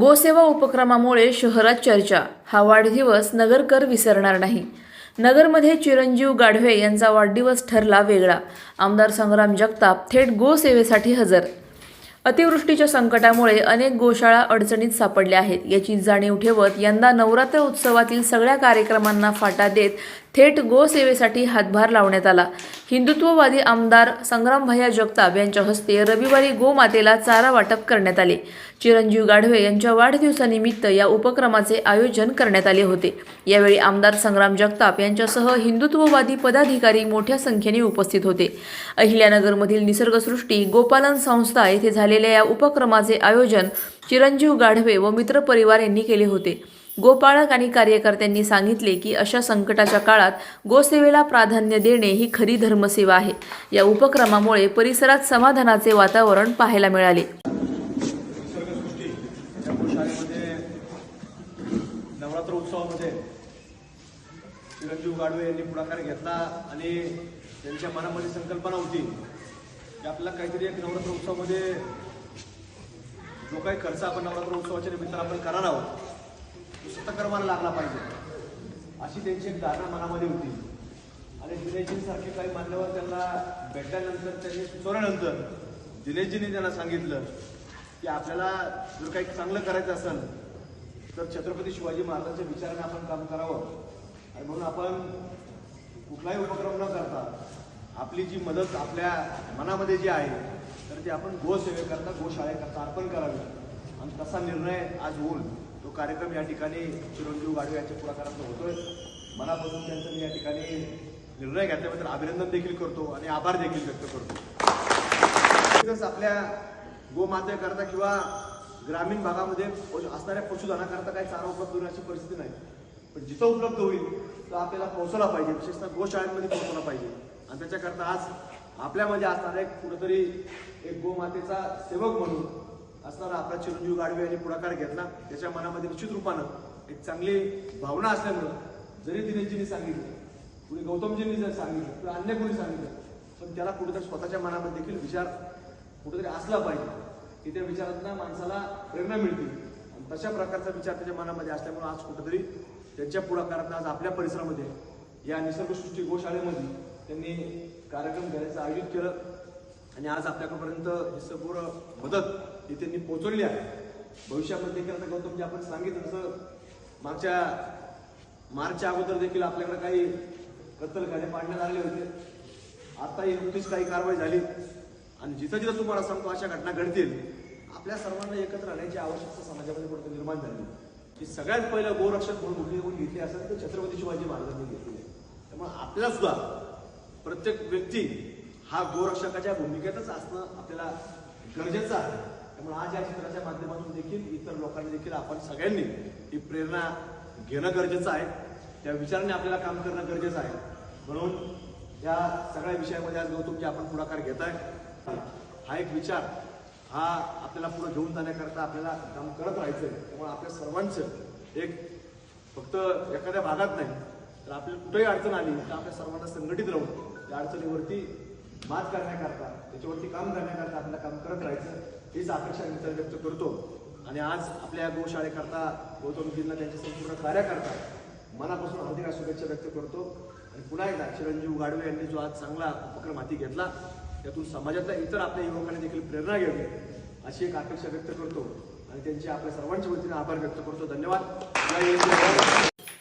गोसेवा उपक्रमामुळे शहरात चर्चा. हा वाढदिवस नगरकर विसरणार नाही. नगरमध्ये चिरंजीव गाढवे यांचा वाढदिवस ठरला वेगळा. आमदार संग्राम जगताप थेट गोसेवेसाठी हजर अतिवृष्टीच्या संकटामुळे अनेक गोशाळा अडचणीत सापडल्या आहेत. याची जाणीव ठेवत यंदा नवरात्र उत्सवातील सगळ्या कार्यक्रमांना फाटा देत थेट गोसेवेसाठी हातभार लावण्यात आला. हिंदुत्ववादी आमदार संग्रामभैया जगताप यांच्या हस्ते रविवारी गोमातेला चारा वाटप करण्यात आले. चिरंजीव गाढवे यांच्या वाढदिवसानिमित्त या उपक्रमाचे आयोजन करण्यात आले होते. यावेळी आमदार संग्राम जगताप यांच्यासह हिंदुत्ववादी पदाधिकारी मोठ्या संख्येने उपस्थित होते. अहिल्यानगरमधील निसर्गसृष्टी गोपालन संस्था येथे झाले झालेल्या या उपक्रमाचे आयोजन चिरंजीव गाढवे व मित्रपरिवार यांनी केले होते. गोपाळक आणि कार्यकर्त्यांनी सांगितले की अशा संकटाच्या काळात गोसेवेला प्राधान्य देणे ही खरी धर्मसेवा आहे. या उपक्रमामुळे परिसरात समाधानाचे वातावरण पाहायला मिळाले. नवरात्र उत्सवामध्ये चिरंजीव गाडवे यांनी पुढाकार घेतला आणि त्यांच्या मनामध्ये संकल्पना होती की आपल्याला काहीतरी एक नवरात्र उत्सवामध्ये जो काही खर्च आपण नवरात्र उत्सवाच्या निमित्तानं आपण करणार आहोत तो सतकर्माला लागला पाहिजे. अशी त्यांची एक धारणा मनामध्ये होती. आणि दिनेशजींसारखे काही मान्यवर त्यांना भेटल्यानंतर त्यांनी सुचवल्यानंतर दिनेशजींनी त्यांना सांगितलं की आपल्याला जर काही चांगलं करायचं असेल तर छत्रपती शिवाजी महाराजांच्या विचाराने आपण काम करावं. आणि म्हणून आपण कुठलाही उपक्रम न करता आपली जी मदत आपल्या मनामध्ये जी आहे तर ते आपण गोसेवेकरता गोशाळेकरता अर्पण करावी. आणि तसा निर्णय आज होऊन तो कार्यक्रम या ठिकाणी चिरंजीव गाडवे यांच्या पुढाकारात होतोय. मनापासून त्यांचं मी या ठिकाणी निर्णय घेतल्याबद्दल अभिनंदन देखील करतो आणि आभार देखील व्यक्त करतो. आपल्या गोमातेकरता किंवा ग्रामीण भागामध्ये पशु- असणाऱ्या पशुधनाकरता काही चारा उपलब्ध होण्याची परिस्थिती नाही. पण जिथं उपलब्ध होईल तो आपल्याला पोहोचला पाहिजे. विशेषतः गोशाळेमध्ये पोहोचला पाहिजे. आणि त्याच्याकरता आज आपल्यामध्ये असणारा एक कुठंतरी एक गोमातेचा सेवक म्हणून असणारा आपला चिरंजीव गाडवे यांनी पुढाकार घेतला. त्याच्या मनामध्ये निश्चित रूपानं एक चांगली भावना असल्यामुळं जरी दिनेशजींनी सांगितलं कुणी गौतमजींनी जर सांगितलं किंवा अन्य कोणी सांगितलं पण त्याला कुठेतरी स्वतःच्या मनामध्ये देखील विचार कुठेतरी असला पाहिजे. की त्या विचारांना माणसाला प्रेरणा मिळते. आणि तशा प्रकारचा विचार त्याच्या मनामध्ये असल्यामुळे आज कुठेतरी त्यांच्या पुढाकारात आज आपल्या परिसरामध्ये या निसर्गसृष्टी गोशाळेमध्ये त्यांनी कार्यक्रम घेण्याचं आयोजित केलं. आणि आज आपल्याकडपर्यंत ही संपूर्ण मदत ही त्यांनी पोहोचवली आहे. भविष्यामध्ये देखील आता गौतमजी आपण सांगितलं तसं मागच्या मार्चच्या अगोदर देखील आपल्याकडे काही कत्तलखाने पाडण्यात आले होते. आता ही नुकतीच काही कारवाई झाली. आणि जिथं जिथं तुम्हाला सांगतो अशा घटना घडतील आपल्या सर्वांना एकत्र राहण्याची आवश्यकता समाजामध्ये कुठे निर्माण झाली. की सगळ्यात पहिलं गोरक्षक म्हणून कुठली कोणी घेतली असेल तर छत्रपती शिवाजी महाराजांनी घेतली आहे. त्यामुळे आपल्याला सुद्धा प्रत्येक व्यक्ती हा गोरक्षकाच्या भूमिकेतच असणं आपल्याला गरजेचं आहे. त्यामुळे आज या चित्राच्या माध्यमातून देखील इतर लोकांनी देखील आपण सगळ्यांनी ही प्रेरणा घेणं गरजेचं आहे. त्या विचाराने आपल्याला काम करणं गरजेचं आहे. म्हणून या सगळ्या विषयामध्ये आज गौतमजी आपण पुढाकार घेत आहे हा एक विचार हा आपल्याला पुढे घेऊन जाण्याकरता आपल्याला काम करत राहायचं आहे त्यामुळे आपल्या सर्वांचं एक फक्त एखाद्या भागात नाही तर आपल्याला कुठेही अडचण आली तर आपल्या सर्वांना संघटित राहून त्या अडचणीवरती मात करण्याकरता त्याच्यावरती काम करण्याकरता आपल्याला काम करत राहायचं हीच अपेक्षा मी व्यक्त करतो. आणि आज आपल्या या गोशाळेकरता गौतमजींना त्यांच्या संपूर्ण कार्याकरता मनापासून हार्दिक शुभेच्छा व्यक्त करतो. आणि पुन्हा एकदा चिरंजीव गाडवे यांनी जो आज चांगला उपक्रम हाती घेतला त्यातून समाजातल्या इतर आपल्या युवकांनी देखील प्रेरणा घ्यावी अशी एक अपेक्षा व्यक्त करतो. आणि त्यांचे आपल्या सर्वांच्या वतीने आभार व्यक्त करतो. धन्यवाद.